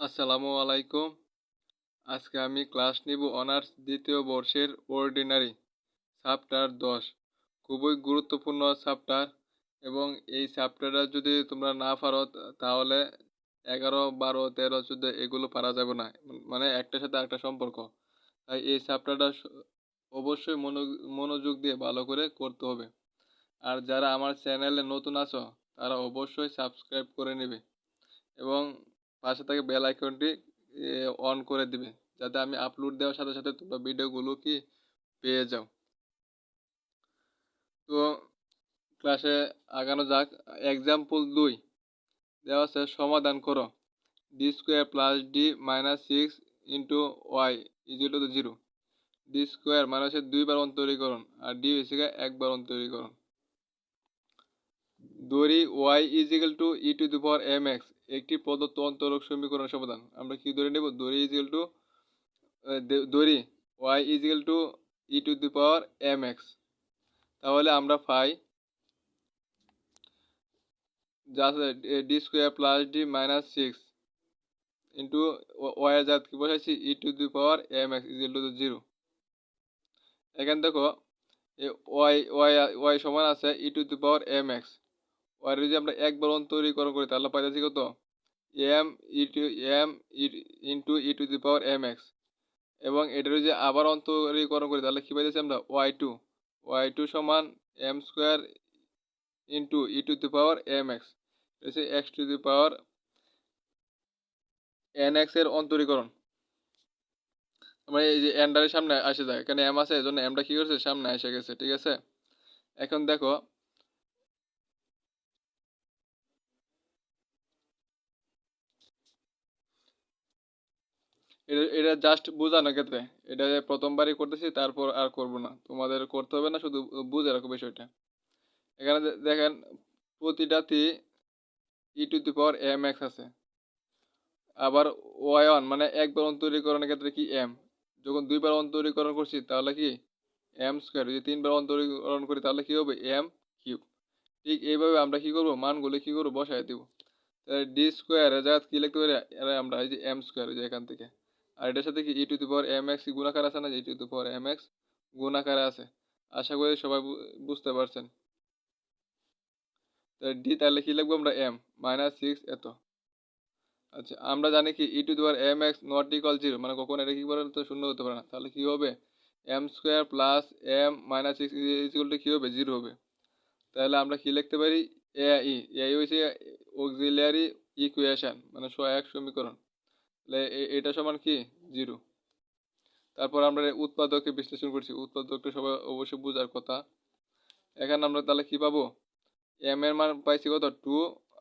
আসসালামু আলাইকুম। আজকে আমি ক্লাস নিব অনার্স দ্বিতীয় বর্ষের অর্ডিনারি, চ্যাপ্টার দশ। খুবই গুরুত্বপূর্ণ চ্যাপ্টার এবং এই চ্যাপ্টারটা যদি তোমরা না পারো, তাহলে এগারো, বারো, তেরো, চোদ্দ এগুলো পারা যাবে না। মানে একটার সাথে একটা সম্পর্ক। তাই এই চ্যাপ্টারটা অবশ্যই মনোযোগ দিয়ে ভালো করে করতে হবে। আর যারা আমার চ্যানেলে নতুন আছো, তারা অবশ্যই সাবস্ক্রাইব করে নেবে। এবং পাশে থাকে বেল আইকনটি অন করে দিবে। যাতে আমি আপলোড দেওয়ার সাথে সাথে তোমরা ভিডিওগুলো কি পেয়ে যাও। তো ক্লাসে আগানো যাক। এক্সাম্পল দুই। দেওয়া আছে, সমাধান করো। D square plus D minus six into Y ইজিটো to zero D square মানে হচ্ছে দুইবার অন্তরীকরণ। আর ডি হচ্ছে একবার অন্তরীকরণ। দড়ি Y equal to E to the power M X একটি প্রদত্ত অন্তরক সমীকরণ সমাধান। আমরা কি ধরে নেব? দড়ি ইজিক্যাল টু দড়ি Y equal to E to the power M X তাহলে আমরা পাই যা D square plus D minus six into Y জাত কি বসাইছি? E to the power M X equal to zero এখানে দেখো ওয়াই ওয়াই ওয়াই সমান আছে E to the power M X war যদি আমরা একবার অন্তরীকরণ করি তাহলে পাইতেছি কত? M E to M E into E to the power M X এবং এটার যদি আবার অন্তরীকরণ করি তাহলে কী পাইতেছি আমরা? ওয়াই টু ওয়াই টু সমান M square into E to the power M X হচ্ছে X to the power N এক্সের অন্তরীকরণ। আমরা এই যে এন্ডারের সামনে আসে যায়, এখানে এম আছে এই জন্য এমটা কী করছে? সামনে এসে গেছে, ঠিক আছে? এখন দেখো এটা এটা জাস্ট বোঝানোর ক্ষেত্রে। এটা যে প্রথমবারই করতেছি, তারপর আর করব না। তোমাদের করতে হবে না, শুধু বুঝে রাখো বিষয়টা। এখানে দেখেন প্রতিটাতে E to the power M X আছে। আবার ওয়াই ওয়ান মানে একবার অন্তরীকরণের ক্ষেত্রে কি এম যখন দুইবার অন্তরীকরণ করছি, তাহলে কি? এম স্কোয়ার যদি তিনবার অন্তরীকরণ করি, তাহলে কি হবে? এম কিউব ঠিক এইভাবে আমরা কি করব? মানগুলো কি করব? বসাই দেবো। ডি স্কোয়ার জায়গা কি লিখতে পারি? আমরা এই যে এম স্কোয়ার এখান থেকে। আর এটার সাথে কি E to the power M X গুণাকার আছে না E to the power M X গুণাকারে আছে? আশা করি সবাই বুঝতে পারছেন। ডি তাহলে কি লিখব আমরা? এম মাইনাস সিক্স এত। আচ্ছা আমরা জানি কি E to the power M X not equal zero মানে কখন এটা কি করে তো শূন্য হতে পারে না। তাহলে কি হবে? M square plus M minus six ইকুয়ালটা কী হবে? জিরো হবে। তাহলে আমরা কি লিখতে পারি? এ ই এ হচ্ছে অক্সিলিয়ারি ইকুয়েশন মানে এক সমীকরণ। তাহলে এটা সমান কি? জিরো। তারপর আমরা উৎপাদককে বিশ্লেষণ করছি। উৎপাদকটা সবাই অবশ্যই বোঝার কথা। এখানে আমরা তাহলে কি পাবো? এম এর মান পাইছি কত? টু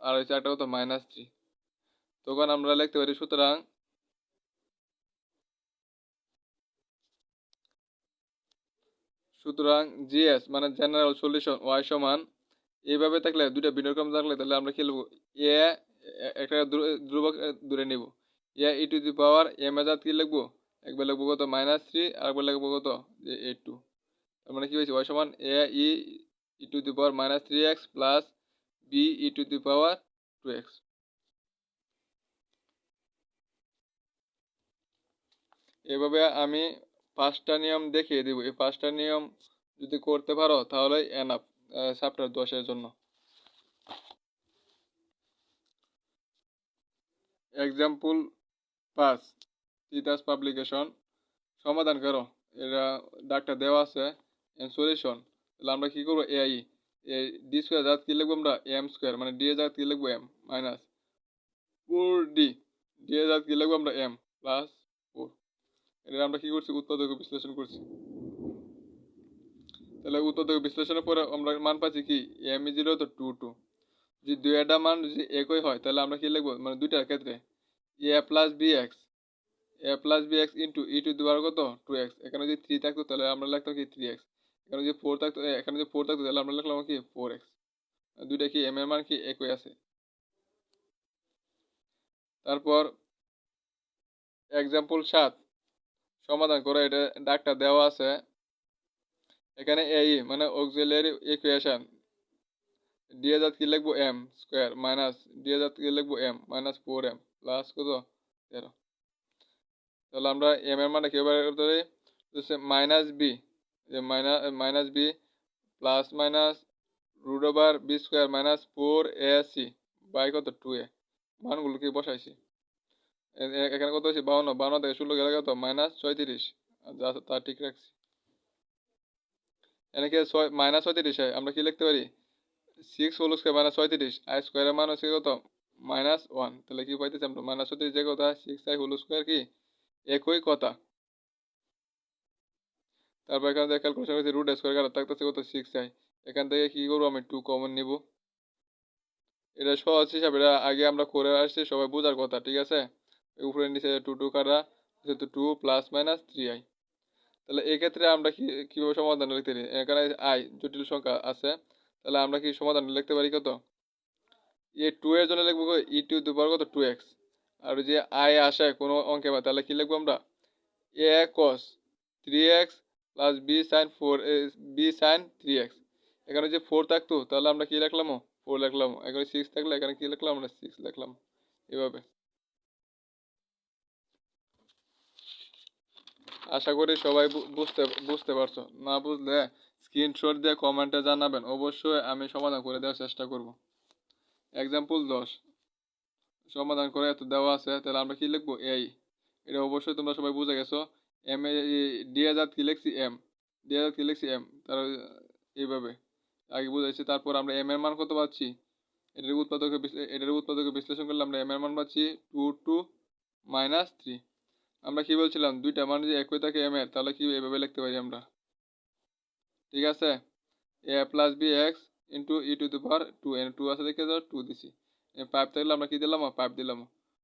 আর হচ্ছে একটা কত? মাইনাস থ্রি তখন আমরা লিখতে পারি, সুতরাং সুতরাং জিএস মানে জেনারেল সলিউশন ওয়াই সমান, এইভাবে থাকলে দুইটা বিনিয়োগ থাকলে তাহলে আমরা কি লিখব? এ, একটা ধ্রুবক দূরে নিব। এ ই টু দি পাওয়ার এম এজাত কি লিখব? একবার লিখব কত? মাইনাস থ্রি আর একবার লিখব কত? যে এইট টু। তার মানে কি হয়েছে? ওয়াই সমান A E E to the power minus three X plus B E to the power two X. এভাবে আমি পাঁচটা নিয়ম দেখিয়ে দিব। এই পাঁচটা নিয়ম যদি করতে পারো, তাহলে এনাফ চ্যাপ্টার দশের জন্য। এক্সাম্পল পাঁচ তিতাস পাবলিকেশন। সমাধান করো। এটা ডাক্তার দেওয়া আছে। সলিউশন তাহলে আমরা কী করব? এআই এ ডি স্কোয়ার জাত কী লিখব আমরা? এম স্কোয়ার মানে ডি এ জাত কী লিখব? M minus four D D A জাত কী লিখব আমরা? এম প্লাস ফোর এটা আমরা কী করছি? উৎপাদক বিশ্লেষণ করছি। তাহলে উৎপাদক বিশ্লেষণের পরে আমরা মান পাচ্ছি কি? এম জিরো তো টু টু যদি দুইটা মান যদি একই হয়, তাহলে আমরা কি লিখব? মানে দুইটার ক্ষেত্রে। A plus B X A plus B X into E to দেওয়ার কত? টু এক্স এখানে যদি থ্রি থাকতো তাহলে আমরা লিখতাম কি? থ্রি এক্স এখানে যদি ফোর থাকতো এখানে যদি ফোর থাকতো তাহলে আমরা লিখলাম কি? ফোর এক্স দুইটা কি? এম এর মান কি? একই আছে। তারপর এক্সাম্পল সাত, সমাধান করে, এটা ডাক্তার দেওয়া আছে। এখানে এই মানে অক্সিলিয়ারি ইকুয়েশন ডিএ জাত কি লিখব? এম স্কোয়ার মাইনাস ডিএ জাত কি লিখব? M minus four M plus কত? তেরো। তাহলে আমরা এম এর মানে বের করতে পারি মাইনাস বি যে minus minus B plus minus root over B square minus four A C by কত? টু এ মানগুলো বসাইছি? এখানে কত হয়েছে? বাউন্ন। বাউন্ন থেকে ষোলো গেলে কত? মাইনাস ছয়ত্রিশ। যা তা ঠিক রাখছি। এনেকে ছয় মাইনাস ছয়ত্রিশ হয়? আমরা কি লিখতে পারি? সিক্স হোল স্কোয়ার মাইনাস ছয়ত্রিশ। আই স্কোয়ারের মান হচ্ছে কত? Minus one. তাহলে কি পাইতেছি আমরা মাইনাস ছত্রিশ যে কথা সিক্স আই হোল স্কোয়ার কি? একই কথা। তারপর এখান থেকে ক্যালকুলেশন করছি রুট স্কোয়ার কাটা থাকতেছে কত? সিক্স আই এখান থেকে কি করব আমি? টু কমন নিব। এটা সহজ হিসাবে, এটা আগে আমরা করে আসছি, সবাই বোঝার কথা, ঠিক আছে? উপরে নিচে টু টু কাটা, যেহেতু two plus minus three I তাহলে এক্ষেত্রে আমরা কি, কীভাবে সমাধান লিখতে পারি? এখানে আই জটিল সংখ্যা আছে। তাহলে আমরা কি সমাধান লিখতে পারি কত? এ টু এর জন্য লিখব ই টু দু পাওয়ার কত? টু এক্স আর যে আই আসে কোনো অঙ্কে বা, তাহলে কি লিখব আমরা? A cos three X plus B sine four B sine three X এখানে যে ফোর থাকতো, তাহলে আমরা কি লিখলাম? ফোর লিখলাম। এখানে সিক্স থাকলে এখানে কি লিখলাম? আমরা সিক্স লিখলাম। এভাবে। আশা করি সবাই বুঝতে বুঝতে পারছ। না বুঝলে স্ক্রিনশট দিয়ে কমেন্টে জানাবেন। অবশ্যই আমি সমাধান করে দেওয়ার চেষ্টা করব। এক্সাম্পল দশ। সমাধান করে এত দেওয়া আছে, তাহলে আমরা কি লিখব? এই এটা অবশ্যই তোমরা সবাই বুঝে গেছো। এম এ ডি হাজার কি লিখছি? এম ডি হাজার কি লিখছি? এম তার এইভাবে। আগে বুঝাইছি, তারপর আমরা এম এর মান কত পাচ্ছি? এটার উৎপাদকে এটার উৎপাদকে বিশ্লেষণ করলে আমরা এম এর মান পাচ্ছি টু টু মাইনাস থ্রি। আমরা কি বলছিলাম? দুইটা মান যদি একই থাকে এম এর, তাহলে কি এভাবে লিখতে পারি আমরা? ঠিক আছে? A plus B X into E to the power two N two আছে দেখে যাও টু দিছি। পাইপ থাকলে আমরা কি দিলাম? পাইপ দিলাম।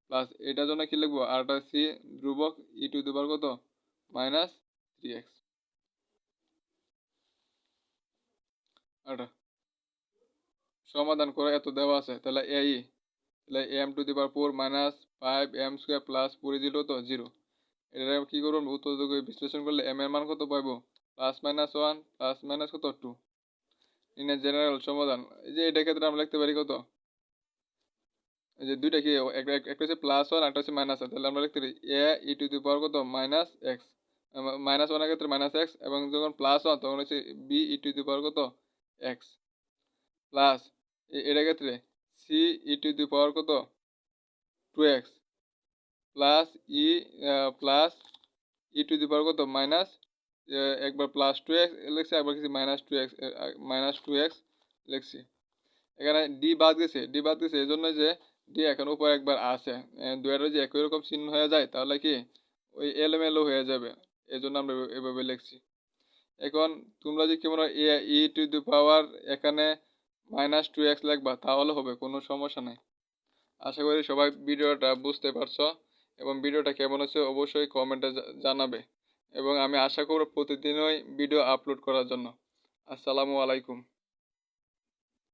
প্লাস এটার জন্য কি লিখব? আরটা সি ধ্রুবক ই টু দি পাওয়ার কত? মাইনাস থ্রি এক্স আটা সমাধান করে এত দেওয়া আছে। তাহলে এই তাহলে M to the power four minus five M square plus four zero তো জিরো এটা কি করব? উত্তর বিশ্লেষণ করলে এম এর মান কত পাইবো? Plus minus one plus minus কত? টু ইনের জেনারেল সমাধান। এই যে এটা ক্ষেত্রে আমরা লিখতে পারি কত? এই যে দুইটা কি একটা হচ্ছে প্লাস ওয়ান একটা হচ্ছে মাইনাস ওয়ান তাহলে আমরা লিখতে পারি এ ই টু দি পাওয়ার কত? মাইনাস এক্স মাইনাস ওয়ানের ক্ষেত্রে মাইনাস এক্স এবং যখন প্লাস ওয়ান তখন হচ্ছে B E to the power কত? এক্স প্লাস এটার ক্ষেত্রে C E to the power কত? Two x plus e plus e to the power কত? মাইনাস একবার প্লাস টু এক্স লিখছি একবার কিছু minus two x minus two x লিখছি। এখানে ডি বাদ গেছে ডি বাদ গেছে এই জন্য যে ডি এখন উপর একবার আছে। দুয়ারে যে একই রকম চিহ্ন হয়ে যায়, তাহলে কি? ওই এলোমেলো হয়ে যাবে। এই জন্য আমরা এভাবে- লিখছি। এখন তোমরা যে কেমন এ ই টু দি পাওয়ার এখানে মাইনাস টু এক্স লিখবা, তাহলে হবে, কোনো সমস্যা নাই। আশা করি সবাই ভিডিওটা বুঝতে পারছ এবং ভিডিওটা কেমন হচ্ছে অবশ্যই কমেন্টে জানাবে। এবং আমি আশা করব প্রতিদিনই ভিডিও আপলোড করার জন্য। আসসালামু আলাইকুম।